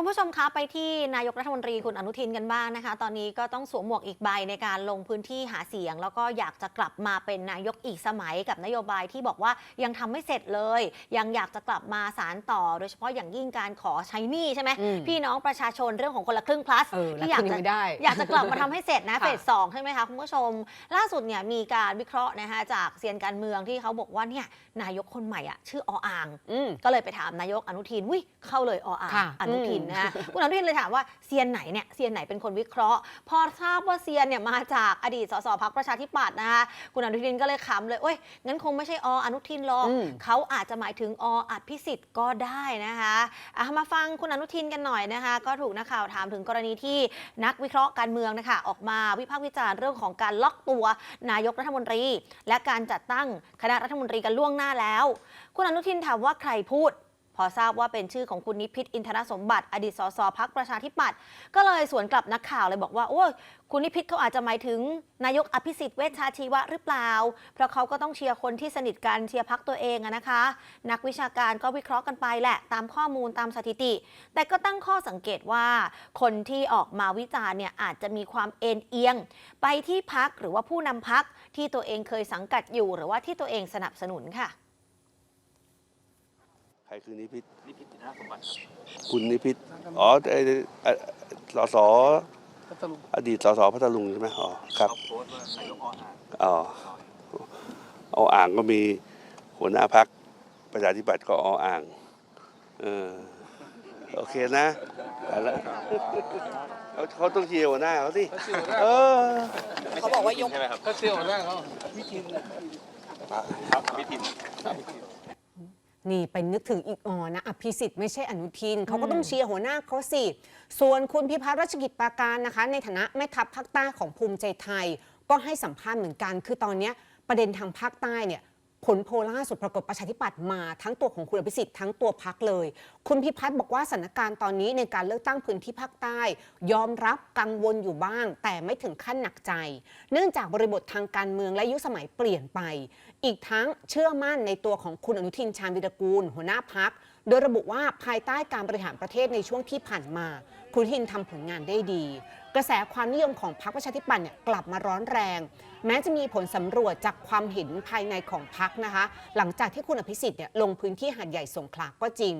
คุณผู้ชมคะไปที่นายกรัฐมนตรีคุณอนุทินกันบ้างนะคะ ตอนนี้ก็ต้องสวมหมวกอีกใบในการลงพื้นที่หาเสียง แล้วก็อยากจะกลับมาเป็นนายกอีกสมัยกับนโยบายที่บอกว่ายังทำไม่เสร็จเลย ยังอยากจะกลับมาสารต่อ โดยเฉพาะอย่างยิ่งการขอใช้หนี้ใช่ไหมอืมพี่น้องประชาชนเรื่องของคนละครึ่ง plus เออแล้วที่อยากคืนจะไม่ได้อยากจะกลับมาทำให้เสร็จนะค่ะเฟสสองใช่ไหมคะคุณผู้ชม ล่าสุดเนี่ยมีการวิเคราะห์นะคะจากเซียนการเมืองที่เขาบอกว่าเนี่ยนายกคนใหม่อะชื่อออ่างอืมก็เลยไปถามนายกอนุทินวิเข้าเลยออ่างค่ะอนุทินอืมนะคะคุณอนุทินเลยถามว่าเซียนไหนเนี่ยเซียนไหนเป็นคนวิเคราะห์ พอทราบว่าเซียนเนี่ยมาจากอดีตสสพักประชาธิปัตย์นะคะคุณอนุทินก็เลยขำเลยเอ้ยงั้นคงไม่ใช่ออนุทินหรอกอืมเขาอาจจะหมายถึงออัดพิสิทธิ์ก็ได้นะคะอะมาฟังคุณอนุทินกันหน่อยนะคะ ก็ถูกนักข่าวถามถึงกรณีที่นักวิเคราะห์การเมืองนะคะออกมาวิพากษ์วิจารณ์เรื่องของการล็อกตัวนายกรัฐมนตรี และการจัดตั้งคณะรัฐมนตรีกันล่วงหน้าแล้ว คุณอนุทินถามว่าใครพูดพ อทราบว่าเป็นชื่อของคุณนิพิษอินทรสมบัติ อดีตสสพักประชาธิปัตย์ก็เลยสวนกลับนักข่าวเลยบอกว่าโอ้ยคุณนิพิษเขาอาจจะหมายถึงนายกอภิสิทธิ์เวชชาชีวะหรือเปล่า เพราะเขาก็ต้องเชียร์คนที่สนิทกันเชียร์พักตัวเองนะคะ นักวิชาการก็วิเคราะห์กันไปแหละ ตามข้อมูลตามสถิติ แต่ก็ตั้งข้อสังเกตว่า คนที่ออกมาวิจารณ์เนี่ยอาจจะมีความเอ็นเอียง ไปที่พักหรือว่าผู้นำพักที่ตัวเองเคยสังกัดอยู่ หรือว่าที่ตัวเองสนับสนุนค่ะ ครคือนิพิษนิพิษอินทรสมบัติครับคุณนิพิษอ๋อไอ้ไอ้สสพัทลุงอดีตสสพัทลุงใช่ไหมอ๋อครับเขาโพสต์ว่านายกออ่างอ๋อเอาอ่างก็มีหัวหน้าพักประชาธิปัตย์ก็เอาอ่างเออโอเคนะเอาละเขาเขาต้องเชียร์หัวหน้าเขาสิเออเขาบอกว่ายกใช่ไหมครับถ้าเซียวหน้าเขาครับพิทิน นี่ไปนึกถึงอีกออนะอภิสิทธิ์ไม่ใช่อนุทินเขาก็ต้องเชียร์หัวหน้าเขาสิ ส่วนคุณพิพัฒน์รัชกิจปราการนะคะ ในฐานะแม่ทัพภาคใต้ของภูมิใจไทย ก็ให้สัมภาษณ์เหมือนกัน คือตอนเนี้ยประเด็นทางภาคใต้เนี่ย ผลโพล่าสุดปรากฏประชาธิปัตย์มาทั้งตัวของคุณอภิสิทธิ์ทั้งตัวพักเลย คุณพิพัฒน์บอกว่าสถานการณ์ตอนนี้ในการเลือกตั้งพื้นที่ภาคใต้ ยอมรับกังวลอยู่บ้าง แต่ไม่ถึงขั้นหนักใจ เนื่องจากบริบททางการเมืองและยุคสมัยเปลี่ยนไป อีกทั้งเชื่อมั่นในตัวของคุณอนุทินชาญวิรกูล หัวหน้าพัก โดยระบุว่าภายใต้การบริหารประเทศในช่วงที่ผ่านมา คุณทินทำผลงานได้ดี กระแสความนิยมของพรรคประชาธิปัตย์เนี่ยกลับมาร้อนแรง แม้จะมีผลสำรวจจากความเห็นภายในของพรรคนะคะ หลังจากที่คุณอภิสิทธิ์เนี่ยลงพื้นที่หาดใหญ่สงขลาก็จริง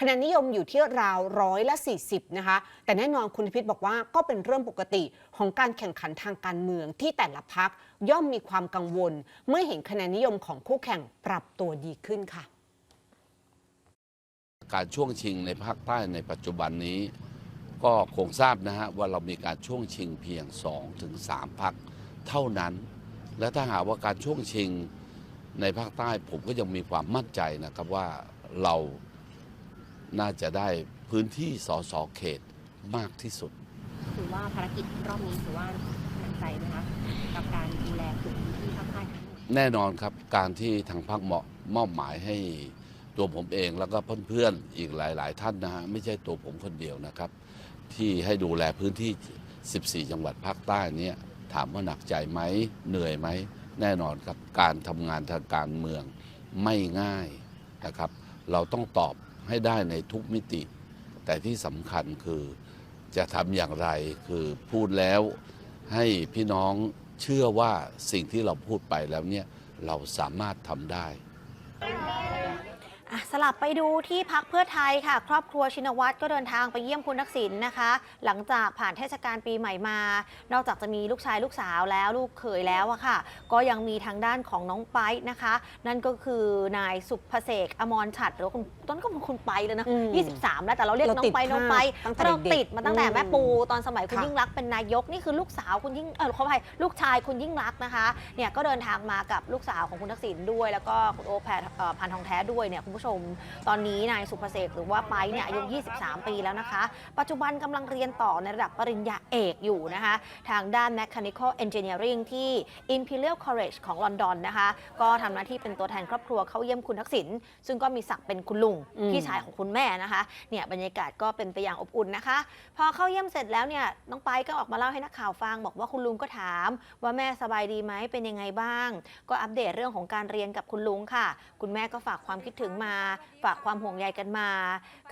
คะแนนนิยมอยู่ที่ราวร้อยละ40นะคะแต่แน่นอนคุณอภิสิทธิ์บอกว่าก็เป็นเรื่องปกติของการแข่งขันทางการเมืองที่แต่ละพรรคย่อมมีความกังวล เมื่อเห็นคะแนนนิยมของคู่แข่งปรับตัวดีขึ้นค่ะ การช่วงชิงในภาคใต้ในปัจจุบันนี้ ก็คงทราบนะฮะว่าเรามีการช่วงชิงเพียง2ถึง3พักเท่านั้น และถ้าหากว่าการช่วงชิงในภาคใต้ผมก็ยังมีความมั่นใจนะครับว่าเราน่าจะได้พื้นที่สสเขตมากที่สุดถือว่าภารกิจรอบนี้ถือว่าหนักใจไหมคะกับการดูแลพื้นที่ภาคใต้ทั้งหมดแน่นอนครับการที่ทางภาคเหมาะมอบหมายให้ ตัวผมเองแล้วก็เพื่อนๆอีกหลาย ๆ ท่านนะฮะไม่ใช่ตัวผมคนเดียวนะครับ ที่ให้ดูแลพื้นที่ 14 จังหวัดภาคใต้นี้ถามว่าหนักใจไหมเหนื่อยไหมแน่นอนครับการทำงานทางการเมืองไม่ง่ายนะครับ เราต้องตอบให้ได้ในทุกมิติ แต่ที่สำคัญคือจะทำอย่างไรคือพูดแล้วให้พี่น้องเชื่อว่าสิ่งที่เราพูดไปแล้วเนี่ยเราสามารถทำได้ สลับไปดูที่พักเพื่อไทยค่ะ ครอบครัวชินวัตรก็เดินทางไปเยี่ยมคุณทักษิณนะคะ หลังจากผ่านเทศกาลปีใหม่มา นอกจากจะมีลูกชายลูกสาวแล้วลูกเขยแล้วอะค่ะ ก็ยังมีทางด้านของน้องไปนะคะ นั่นก็คือนายสุภเสกอมรฉัตรหรือว่าคุณต้นก็เป็นคุณไปเลยนะอืม23 แล้วแต่เราเรียกเราน้อติงดไปน้องไปภาพตั้งแต่เราเด็กๆติดมาตั้งแต่แม่ปูตอนสมัยคุณค่ะยิ่งรักษณ์เป็นนายกนี่คือลูกสาวคุณยิ่งเออขออภัยลูกชายคุณยิ่งรักษณ์นะคะเนี่ยก็เดินทางมากับลูกสาวของคุณทักษิณด้วย แล้วก็คุณโอแพรเอ่อพันทองแท้ด้วยเนี่ยคุณผู้ชม ตอนนี้นายสุภเสกหรือว่าไปเนี่ยอายุ 23 ปีแล้วนะคะ ปัจจุบันกำลังเรียนต่อในระดับปริญญาเอกอยู่นะคะ ทางด้าน Mechanical Engineering ที่ Imperial College ของลอนดอนนะคะ ก็ทำหน้าที่เป็นตัวแทนครอบครัวเข้าเยี่ยมคุณทักษิณซึ่งก็มีศักดิ์เป็นคุณลุงอืมพี่ชายของคุณแม่นะคะเนี่ยบรรยากาศก็เป็นไปอย่างอบอุ่นนะคะ พอเข้าเยี่ยมเสร็จแล้วเนี่ยน้องไปก็ออกมาเล่าให้นักข่าวฟัง บอกว่าคุณลุงก็ถาม ว่าแม่สบายดีไหมเป็นยังไงบ้าง ก็อัปเดตเรื่องของการเรียนกับคุณลุงค่ะ คุณแม่ก็ฝากความคิดถึงมาฝากความห่วงใยกันมา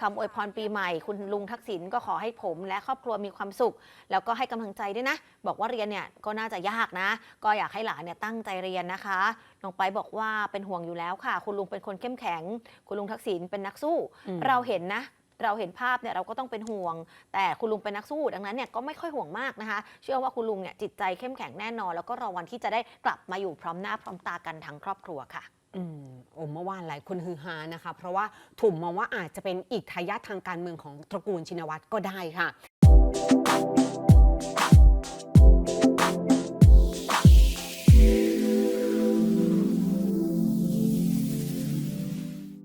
คำอวยพรปีใหม่ คุณลุงทักษิณก็ขอให้ผม และครอบครัวมีความสุข แล้วก็ให้กำลังใจด้วยนะ บอกว่าเรียนเนี่ยก็น่าจะยากนะ ก็อยากให้หลานเนี่ยตั้งใจเรียนนะคะน้องไปบอกว่าเป็นห่วงอยู่แล้วค่ะ คุณลุงเป็นคนเข้มแข็ง คุณลุงทักษิณเป็นนักสู้อืมเราเห็นนะเราเห็นภาพเนี่ยเราก็ต้องเป็นห่วง แต่คุณลุงเป็นนักสู้ดังนั้นเนี่ยก็ไม่ค่อยห่วงมากนะคะ เชื่อว่าคุณลุงเนี่ยจิตใจเข้มแข็งแน่นอน แล้วก็รอวันที่จะได้กลับมาอยู่พร้อมหน้าพร้อมตากันทั้งครอบครัวค่ะ อืมโอ้เมื่อวานหลายคนฮือฮานะคะ เพราะว่าถูกมองว่าอาจจะเป็นอีกทายาททางการเมืองของตระกูลชินวัตรก็ได้ค่ะ